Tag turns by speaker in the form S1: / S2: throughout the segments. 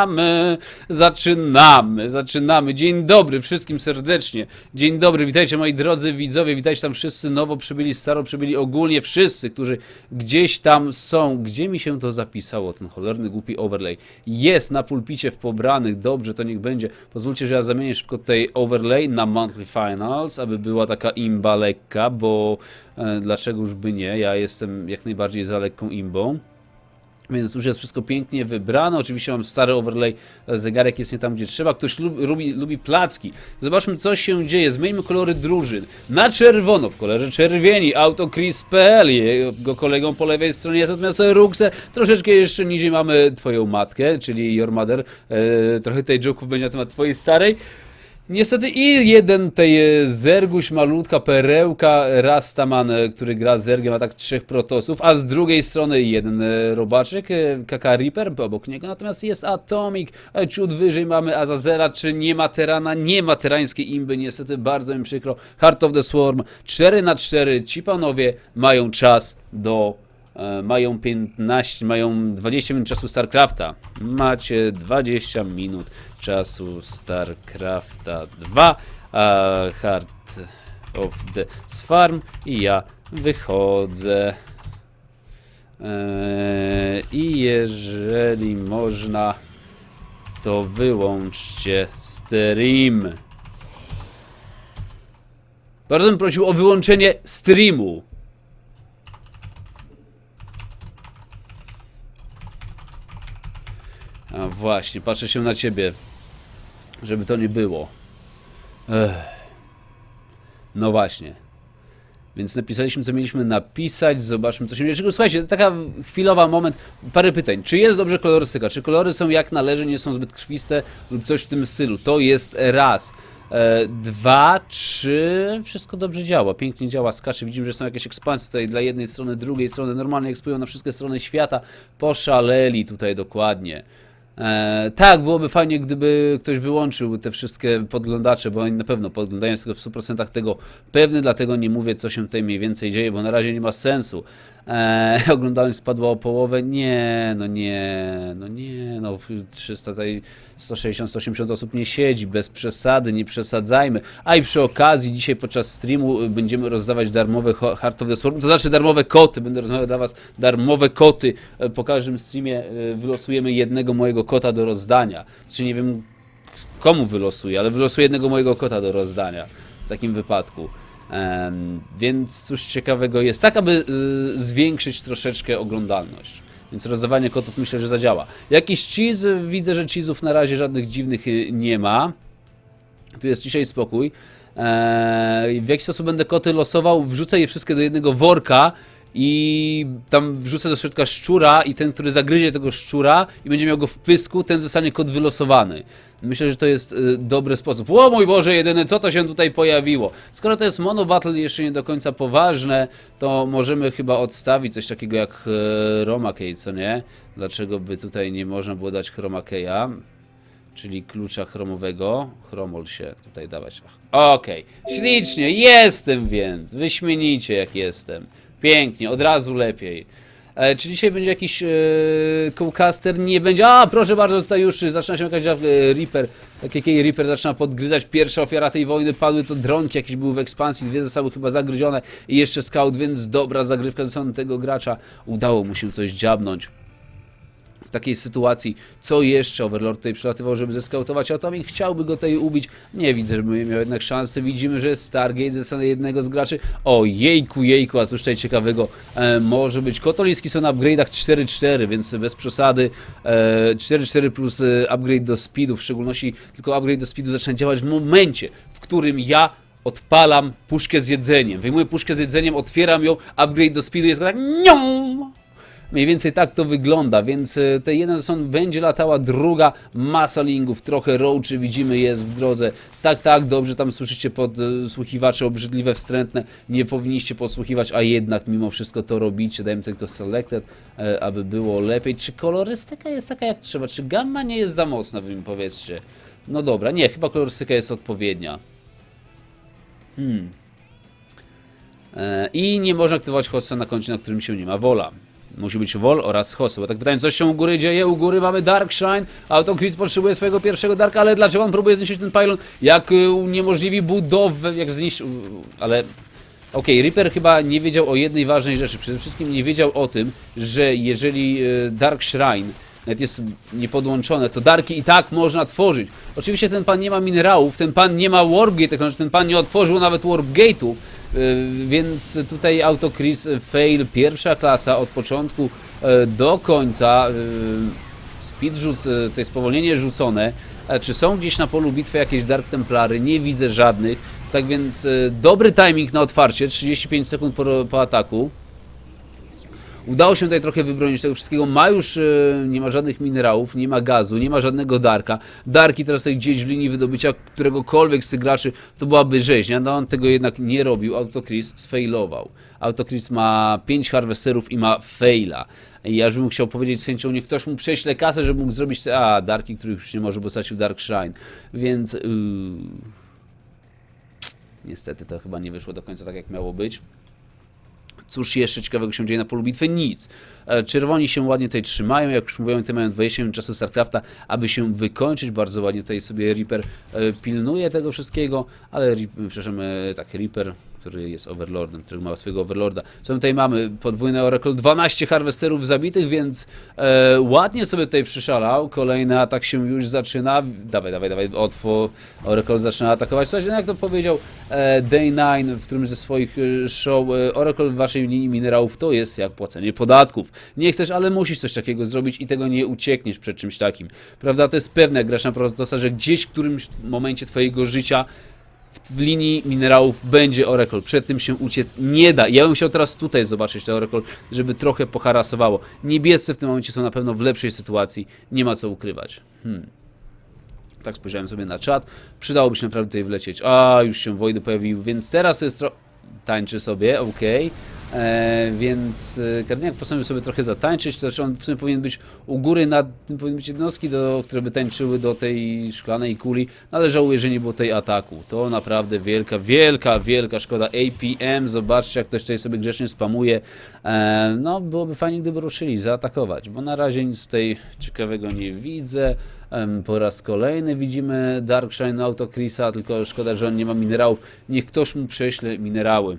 S1: Zaczynamy, zaczynamy, zaczynamy. Dzień dobry wszystkim serdecznie. Dzień dobry, witajcie moi drodzy widzowie, witajcie tam wszyscy nowo przybyli, staro przybyli, ogólnie wszyscy, którzy gdzieś tam są. Gdzie mi się to zapisało, ten cholerny głupi overlay? Jest na pulpicie w pobranych, dobrze, to niech będzie. Pozwólcie, że ja zamienię szybko tutaj overlay na monthly finals, aby była taka imba lekka, bo e, dlaczego już by nie? Ja jestem jak najbardziej za lekką imbą. Więc już jest wszystko pięknie wybrane. Oczywiście mam stary overlay, zegarek jest nie tam, gdzie trzeba. Ktoś lubi, lubi, lubi placki. Zobaczmy, co się dzieje. Zmieńmy kolory drużyn. Na czerwono, w kolorze czerwieni, AutoChris.pl. Jego kolegą po lewej stronie jest natomiast Ruxe. Troszeczkę jeszcze niżej mamy twoją matkę, czyli Your Mother. E, trochę tej joków będzie na temat twojej starej. Niestety i jeden tej e, Zerguś, malutka perełka, Rastaman, e, który gra z Zergiem, ma tak trzech protosów, a z drugiej strony jeden e, robaczek, Kaka Reaper, obok niego natomiast jest Atomic, a ciut wyżej mamy Azazela, czy nie ma Terana, nie ma terańskiej imby, niestety bardzo mi przykro, Heart of the Swarm, 4 na 4 ci panowie mają czas do mają 15, mają 20 minut czasu StarCrafta. Macie 20 minut czasu StarCrafta 2, a Heart of the Swarm i ja wychodzę. Eee, I jeżeli można, to wyłączcie stream. Bardzo bym prosił o wyłączenie streamu. A właśnie, patrzę się na ciebie. Żeby to nie było. Ech. No właśnie. Więc napisaliśmy, co mieliśmy napisać, zobaczmy, co się dzieje. Słuchajcie, taka chwilowa moment, parę pytań. Czy jest dobrze kolorystyka? Czy kolory są jak należy, nie są zbyt krwiste lub coś w tym stylu? To jest raz. E, dwa, trzy, wszystko dobrze działa, pięknie działa, skacze. Widzimy, że są jakieś ekspansje tutaj dla jednej strony, drugiej strony. Normalnie ekspują na wszystkie strony świata. Poszaleli tutaj dokładnie. E, tak, byłoby fajnie, gdyby ktoś wyłączył te wszystkie podglądacze, bo oni na pewno podglądają tego w 100% tego pewny, dlatego nie mówię, co się tutaj mniej więcej dzieje, bo na razie nie ma sensu. E, oglądalność spadła o połowę. Nie, no nie, no nie, no 300, tutaj 160, 180 osób nie siedzi, bez przesady, nie przesadzajmy. A i przy okazji, dzisiaj podczas streamu y, będziemy rozdawać darmowe Heart of the Swarm, to znaczy darmowe koty, będę rozdawał dla Was darmowe koty. E, Po każdym streamie e, wylosujemy jednego mojego kota do rozdania. Czy nie wiem komu wylosuję, ale wylosuję jednego mojego kota do rozdania w takim wypadku. Więc cóż ciekawego jest, tak aby y, zwiększyć troszeczkę oglądalność. Więc rozdawanie kotów myślę, że zadziała. Jakiś cheese, widzę, że cheese'ów na razie żadnych dziwnych y, nie ma. Tu jest dzisiaj spokój. Eee, w jaki sposób będę koty losował? Wrzucę je wszystkie do jednego worka i tam wrzucę do środka szczura i ten, który zagryzie tego szczura i będzie miał go w pysku, ten zostanie kot wylosowany. Myślę, że to jest y, dobry sposób. O mój Boże, jedyne co to się tutaj pojawiło? Skoro to jest mono battle jeszcze nie do końca poważne, to możemy chyba odstawić coś takiego jak e, Chroma Key, co nie? Dlaczego by tutaj nie można było dać Chroma Key'a? czyli klucza chromowego. Chromol się tutaj dawać. Okej, ślicznie, jestem więc. Wyśmienicie jak jestem. Pięknie, od razu lepiej. E, czy dzisiaj będzie jakiś e? Nie będzie. A, proszę bardzo, tutaj już zaczyna się jakaś e, Reaper. Tak Reaper zaczyna podgryzać. Pierwsza ofiara tej wojny padły to dronki, jakieś były w ekspansji, dwie zostały chyba zagryzione i jeszcze scout, więc dobra zagrywka strony tego gracza. Udało mu się coś dziabnąć w takiej sytuacji, co jeszcze Overlord tutaj przelatywał, żeby zeskautować Atomic, chciałby go tutaj ubić, nie widzę, żeby miał jednak szansę, widzimy, że Stargate ze strony jednego z graczy, o jejku, jejku, a cóż tutaj ciekawego. E, może być, Kotoliński są na upgrade'ach 4-4, więc bez przesady, e, 4-4 plus e, upgrade do speedu, w szczególności tylko upgrade do speedu zaczyna działać w momencie, w którym ja odpalam puszkę z jedzeniem, wyjmuję puszkę z jedzeniem, otwieram ją, upgrade do speedu jest tak nią, Mniej więcej tak to wygląda, więc e, te jeden son będzie latała, druga masa lingów, trochę roachy widzimy jest w drodze. Tak, tak, dobrze tam słyszycie podsłuchiwacze obrzydliwe, wstrętne, nie powinniście podsłuchiwać, a jednak mimo wszystko to robicie, dajmy tylko selected, e, aby było lepiej. Czy kolorystyka jest taka jak trzeba, czy gamma nie jest za mocna, wy mi powiedzcie. No dobra, nie, chyba kolorystyka jest odpowiednia. Hmm. E, I nie można aktywować hosta na koncie, na którym się nie ma wola. Musi być Wol oraz Hosu. Bo tak pytałem, coś się u góry dzieje? U góry mamy Darkshine. Autocris potrzebuje swojego pierwszego Darka, ale dlaczego on próbuje zniszczyć ten pylon? Jak y, uniemożliwi budowę, jak zniszczył... Ale... Okej, Reaper chyba nie wiedział o jednej ważnej rzeczy. Przede wszystkim nie wiedział o tym, że jeżeli y, Dark Shrine nawet jest niepodłączone, to Darki i tak można tworzyć. Oczywiście ten pan nie ma minerałów, ten pan nie ma znaczy ten pan nie otworzył nawet Warpgate'ów, y, więc tutaj Autocris fail pierwsza klasa od początku y, do końca. y, Speed rzuc, y, to jest spowolnienie rzucone. E, Czy są gdzieś na polu bitwy jakieś Dark Templary? Nie widzę żadnych. Tak więc y, dobry timing na otwarcie, 35 sekund po, po ataku. Udało się tutaj trochę wybronić tego wszystkiego. Ma już, e, nie ma żadnych minerałów, nie ma gazu, nie ma żadnego darka. Darki teraz tutaj gdzieś w linii wydobycia któregokolwiek z tych graczy to byłaby rzeźnia. No on tego jednak nie robił. Autocris sfailował. Autocris ma 5 harvesterów i ma faila. I ja już bym chciał powiedzieć z chęcią, niech ktoś mu prześle kasę, żeby mógł zrobić te, a, Darki, których już nie może, bo stracił Dark Shrine. Więc... Yy... Niestety to chyba nie wyszło do końca tak, jak miało być. Cóż jeszcze ciekawego się dzieje na polu bitwy? Nic. E, Czerwoni się ładnie tutaj trzymają, jak już mówiłem, te mają 20 minut czasu StarCrafta, aby się wykończyć. Bardzo ładnie tutaj sobie Reaper e, pilnuje tego wszystkiego, ale przepraszam, e, tak, Reaper, który jest Overlordem, który ma swojego Overlorda. Co tutaj mamy? Podwójny Oracle, 12 harwesterów zabitych, więc e, ładnie sobie tutaj przyszalał. Kolejny atak się już zaczyna. Dawaj, dawaj, dawaj, otwo. Oracle zaczyna atakować. Słuchajcie, no jak to powiedział e, Day 9 w którymś ze swoich e, show, e, Oracle w waszej linii minerałów to jest jak płacenie podatków. Nie chcesz, ale musisz coś takiego zrobić i tego nie uciekniesz przed czymś takim. Prawda? To jest pewne, jak grasz na Protosa, że gdzieś w którymś momencie twojego życia w, w linii minerałów będzie Oracle. Przed tym się uciec nie da. Ja bym chciał teraz tutaj zobaczyć te Oracle, żeby trochę poharasowało. Niebiescy w tym momencie są na pewno w lepszej sytuacji. Nie ma co ukrywać. Hmm. Tak spojrzałem sobie na czat. Przydałoby się naprawdę tutaj wlecieć. A, już się Wojdy pojawił, więc teraz to jest tro... Tańczy sobie, okej. E, więc e, Kardyniak postanowił sobie trochę zatańczyć, to znaczy on w sumie powinien być u góry, nad tym powinny być jednostki, do, które by tańczyły do tej szklanej kuli, no ale żałuję, że nie było tej ataku. To naprawdę wielka, wielka, wielka szkoda. APM, zobaczcie jak ktoś tutaj sobie grzecznie spamuje. E, no, byłoby fajnie, gdyby ruszyli, zaatakować, bo na razie nic tutaj ciekawego nie widzę. Po raz kolejny widzimy Darkshine Autocrisa, tylko szkoda, że on nie ma minerałów. Niech ktoś mu prześle minerały.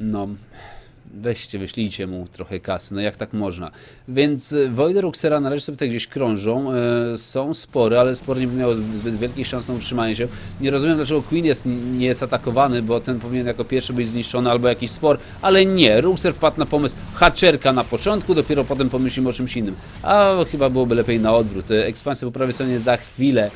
S1: No, weźcie, wyślijcie mu trochę kasy, no jak tak można. Więc e, Wojdy Ruxera na razie sobie tutaj gdzieś krążą, e, są spory, ale spor nie miał zbyt wielkich szans na utrzymanie się. Nie rozumiem, dlaczego Queen jest, nie jest atakowany, bo ten powinien jako pierwszy być zniszczony albo jakiś spor, ale nie, Ruxer wpadł na pomysł haczerka na początku, dopiero potem pomyślimy o czymś innym. A chyba byłoby lepiej na odwrót. E, Ekspansja po prawej stronie za chwilę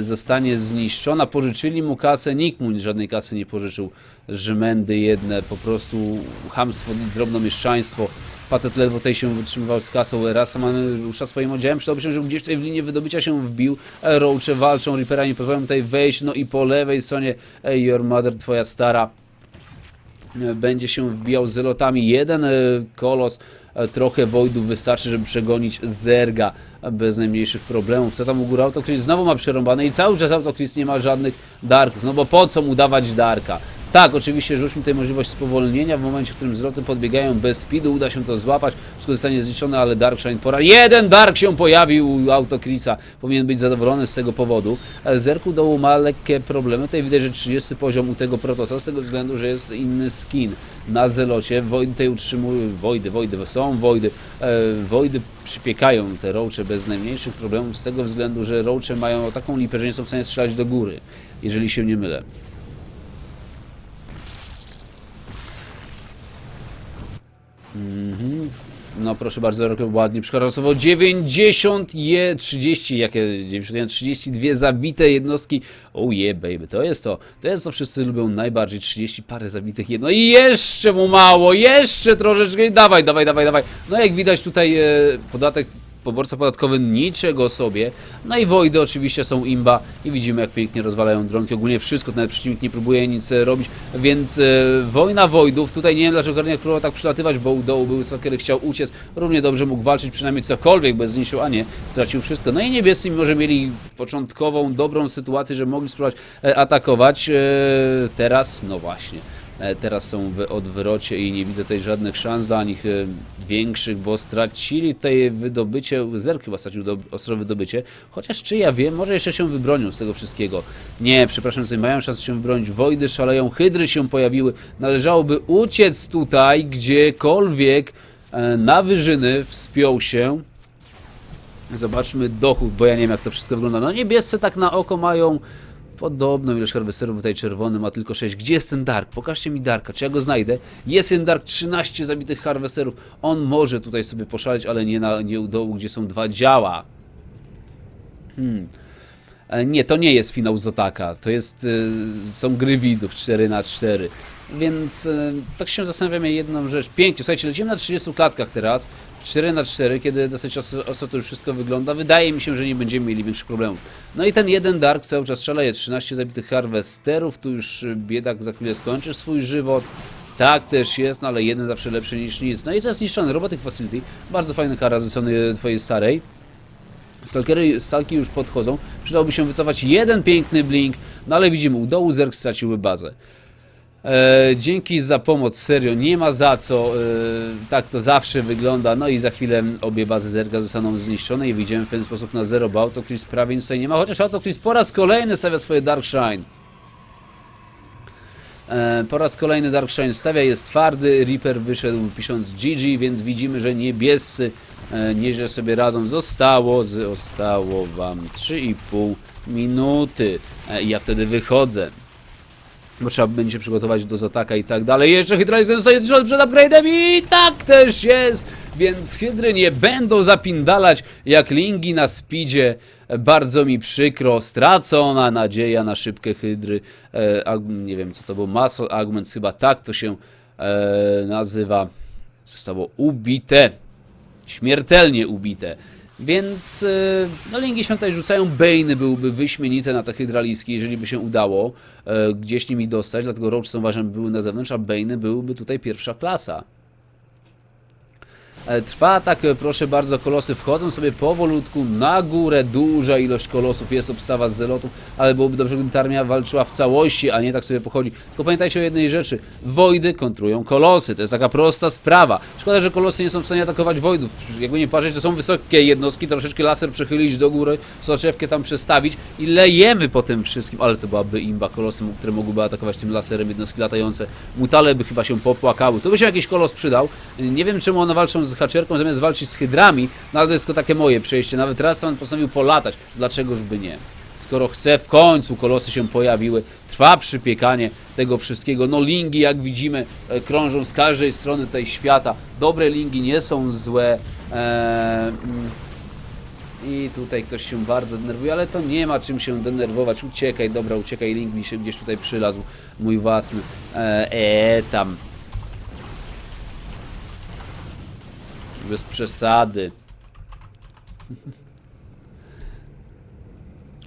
S1: zostanie zniszczona, pożyczyli mu kasę, nikt mu żadnej kasy nie pożyczył, żmędy jedne, po prostu hamstwo drobnomieszczaństwo. Facet ledwo tutaj się wytrzymywał z kasą, sama rusza swoim oddziałem, przydałoby się, żeby gdzieś tutaj w linię wydobycia się wbił, E, Roache walczą, Reapera nie pozwalają tutaj wejść, no i po lewej stronie Your Mother, twoja stara, e, będzie się wbijał z lotami. Jeden e, kolos, e, trochę Voidów wystarczy, żeby przegonić Zerga bez najmniejszych problemów. Co tam u góry Autocris znowu ma przerąbane i cały czas Autocris nie ma żadnych darków. No bo po co mu dawać darka? Tak, oczywiście rzuć mi tutaj możliwość spowolnienia w momencie, w którym zwroty podbiegają bez speedu, uda się to złapać, wszystko zostanie zniszczone, ale Darkshine pora. Jeden Dark się pojawił u Autocrisa, powinien być zadowolony z tego powodu. Zerku dołu ma lekkie problemy, tutaj widać, że 30 poziom u tego Protosa, z tego względu, że jest inny skin na zelocie. Wojdy tutaj utrzymują, Wojdy, Wojdy, są Wojdy, e, Wojdy przypiekają te roache bez najmniejszych problemów, z tego względu, że roache mają taką lipę, że nie są w stanie strzelać do góry, jeżeli się nie mylę. Mhm. No proszę bardzo, Rok ładnie przekarosował 90 je 30, jakie 91, 32 zabite jednostki. Oh yeah baby, to jest to. To jest to wszyscy lubią najbardziej 30 parę zabitych jedno i jeszcze mu mało, jeszcze troszeczkę. Dawaj, dawaj, dawaj, dawaj. No jak widać tutaj e, podatek poborca podatkowy niczego sobie. No i Wojdy oczywiście są imba i widzimy jak pięknie rozwalają dronki. Ogólnie wszystko, nawet przeciwnik nie próbuje nic e, robić, więc e, wojna Wojdów. Tutaj nie wiem dlaczego Garniak próbował tak przylatywać, bo u dołu były stalkery, chciał uciec. Równie dobrze mógł walczyć przynajmniej cokolwiek bez zniszczył, a nie, stracił wszystko. No i niebiescy, mimo że mieli początkową, dobrą sytuację, że mogli spróbować e, atakować, e, teraz, no właśnie. E, Teraz są w odwrocie i nie widzę tutaj żadnych szans dla nich e, większych, bo stracili tutaj wydobycie, Zerk chyba stracił do, ostro wydobycie, chociaż czy ja wiem, może jeszcze się wybronią z tego wszystkiego. Nie, przepraszam, sobie mają szansę się wybronić, Wojdy szaleją, Hydry się pojawiły, należałoby uciec tutaj, gdziekolwiek e, na wyżyny wspiął się. Zobaczmy dochód, bo ja nie wiem jak to wszystko wygląda. No niebiescy tak na oko mają podobną ilość harwesterów, tutaj czerwony ma tylko 6. Gdzie jest ten Dark? Pokażcie mi Darka, czy ja go znajdę? Jest ten Dark, 13 zabitych harwesterów. On może tutaj sobie poszaleć, ale nie, na, nie u dołu, gdzie są dwa działa. Hmm. E, Nie, to nie jest finał Zotaka. To jest. y, są gry widzów 4 na 4 Więc y, tak się zastanawiamy jedną rzecz. Pięknie, słuchajcie, lecimy na 30 klatkach teraz. W 4 na 4 kiedy dosyć ostro, to już wszystko wygląda. Wydaje mi się, że nie będziemy mieli większych problemów. No i ten jeden Dark cały czas szaleje. 13 zabitych harwesterów. Tu już y, biedak za chwilę skończy swój żywot. Tak też jest, no ale jeden zawsze lepszy niż nic. No i co jest niszczony? Robotyk Facility. Bardzo fajny kara zwrócony twojej starej. Stalkery, stalki już podchodzą. Przydałoby się wycofać jeden piękny blink, no ale widzimy, u dołu Zerg straciły bazę. E, dzięki za pomoc, serio, nie ma za co. E, tak to zawsze wygląda. No i za chwilę obie bazy Zerga zostaną zniszczone i wyjdziemy w ten sposób na zero, bo Autocris prawie nic tutaj nie ma. Chociaż Autocris po raz kolejny stawia swoje Dark Shine. E, Po raz kolejny Dark Shine stawia, jest twardy, Reaper wyszedł pisząc GG, więc widzimy, że niebiescy e, nieźle sobie radzą. Zostało, zostało wam 3,5 minuty. E, Ja wtedy wychodzę. Bo trzeba będzie się przygotować do zataka i tak dalej. Jeszcze Hydralizer jest jeszcze przed upgrade'em i tak też jest! Więc Hydry nie będą zapindalać jak lingi na speedzie. Bardzo mi przykro, stracona nadzieja na szybkie Hydry. E, nie wiem co to był, Muscle Augments, chyba tak to się e, nazywa. Zostało ubite. Śmiertelnie ubite. Więc e, no linki się tutaj rzucają. Bane'y byłyby wyśmienite na te hydraliski, jeżeli by się udało e, gdzieś nimi dostać. Dlatego Roach są uważam były na zewnątrz, a Bane'y byłyby tutaj pierwsza klasa. E, Trwa atak, e, proszę bardzo, kolosy wchodzą sobie powolutku na górę, duża ilość kolosów, jest obstawa z zelotów, ale byłoby dobrze, gdyby ta armia walczyła w całości, a nie tak sobie pochodzi. Tylko pamiętajcie o jednej rzeczy, Wojdy kontrują kolosy, to jest taka prosta sprawa. Szkoda, że kolosy nie są w stanie atakować Wojdów, jakby nie patrzeć, to są wysokie jednostki, troszeczkę laser przechylić do góry, soczewkę tam przestawić i lejemy po tym wszystkim, ale to byłaby imba, kolosy, które mogłyby atakować tym laserem, jednostki latające, mutale by chyba się popłakały, to by się jakiś kolos przydał, nie wiem czemu one walczą z haczerką zamiast walczyć z hydrami, no ale to jest tylko takie moje przejście. Nawet raz on postanowił polatać. Dlaczegoż by nie? Skoro chce, w końcu kolosy się pojawiły, trwa przypiekanie tego wszystkiego. No lingi, jak widzimy, e, krążą z każdej strony tej świata. Dobre lingi nie są złe. Eee, I tutaj ktoś się bardzo denerwuje, ale to nie ma czym się denerwować. Uciekaj, dobra, uciekaj, link mi się gdzieś tutaj przylazł. Mój własny. Eee, tam. Bez przesady.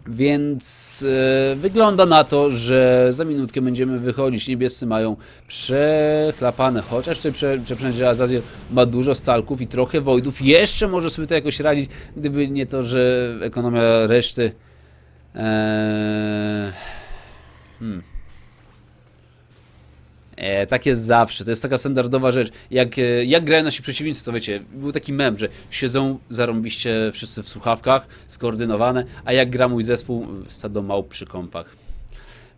S1: Więc e, wygląda na to, że za minutkę będziemy wychodzić. Niebiescy mają przechlapane, chociaż tutaj prze, przeprzędzie ma dużo stalków i trochę wojdów. Jeszcze może sobie to jakoś radzić, gdyby nie to, że ekonomia reszty. E, hmm. E, tak jest zawsze, to jest taka standardowa rzecz. Jak, e, jak grają nasi przeciwnicy, to wiecie, był taki mem, że siedzą zarąbiście wszyscy w słuchawkach, skoordynowane, a jak gra mój zespół, stado małp przy kąpach.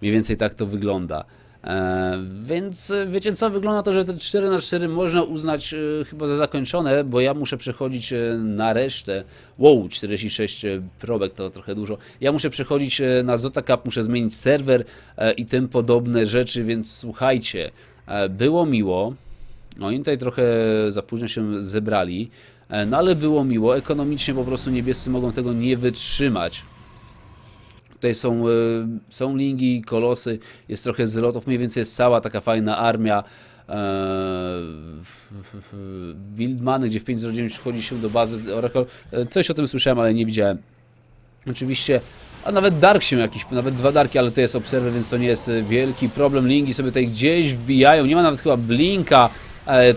S1: Mniej więcej tak to wygląda. E, więc e, wiecie co, wygląda to, że te 4 na 4 można uznać e, chyba za zakończone, bo ja muszę przechodzić na resztę. Wow, 46 probek to trochę dużo. Ja muszę przechodzić na Zota Cup, muszę zmienić serwer i tym podobne rzeczy, więc słuchajcie, było miło. Oni tutaj trochę za późno się zebrali, no ale było miło. Ekonomicznie po prostu niebiescy mogą tego nie wytrzymać. Tutaj są, e, są lingi, kolosy, jest trochę zlotów, mniej więcej jest cała taka fajna armia. Wildmany, gdzie w 5.09 wchodzi się do bazy Oracle. E, Coś o tym słyszałem, ale nie widziałem. Oczywiście, a nawet Dark się jakiś, nawet dwa Darki, ale to jest Observer, więc to nie jest e, wielki problem. Linki sobie tutaj gdzieś wbijają, nie ma nawet chyba Blinka,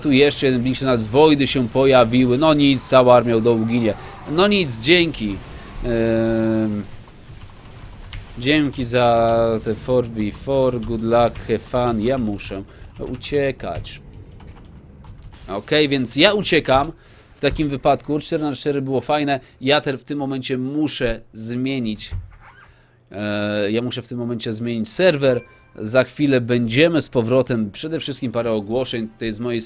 S1: tu jeszcze jeden Blink, nawet Wojdy się pojawiły. No nic, cała armia dołu ginie. No nic, dzięki. Ehm, dzięki za te 4v4, good luck, have fun. Ja muszę uciekać. Okej, więc ja uciekam. W takim wypadku 4 na 4 było fajne. Ja w tym momencie muszę zmienić. E, ja muszę w tym momencie zmienić serwer. Za chwilę będziemy z powrotem. Przede wszystkim parę ogłoszeń tutaj z mojej